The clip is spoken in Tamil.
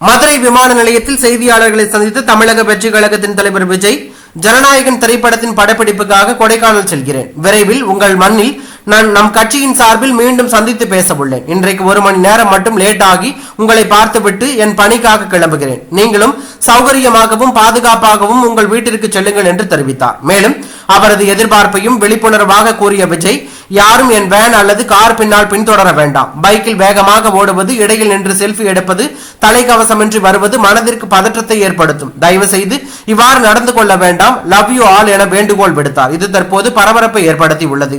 மதுரை விமான நிலையத்தில் செய்தியாளர்களை சந்தித்த தமிழக வெற்றி கழகத்தின் தலைவர் விஜய் ஜனநாயகன் திரைப்படத்தின் படப்பிடிப்புக்காக கொடைக்கானல் செல்கிறேன். விரைவில் உங்கள் மண்ணில் நான் நம் கட்சியின் சார்பில் மீண்டும் சந்தித்து பேச உள்ளேன் இன்றைக்கு ஒரு மணி நேரம் மட்டும் லேட் ஆகி உங்களை பார்த்துவிட்டு என் பணிக்காக கிளம்புகிறேன். நீங்களும் சௌகரியமாகவும் பாதுகாப்பாகவும் உங்கள் வீட்டிற்கு செல்லுங்கள் என்று தெரிவித்தார். மேலும் அவரது எதிர்பார்ப்பையும் விழிப்புணர்வாக கூறிய விஜய் யாரும் என் வேன் அல்லது கார் பின்னால் பின்தொடர வேண்டாம். பைக்கில் வேகமாக ஓடுவது இடையில் நின்று செல்ஃபி எடுப்பது தலைக்கவசமின்றி வருவது மனதிற்கு பதற்றத்தை ஏற்படுத்தும். தயவு செய்து இவ்வாறு நடந்து கொள்ள வேண்டாம். லவ் யூ ஆல் என வேண்டுகோள் விடுத்தார். இது தற்போது பரபரப்பை ஏற்படுத்தி உள்ளது.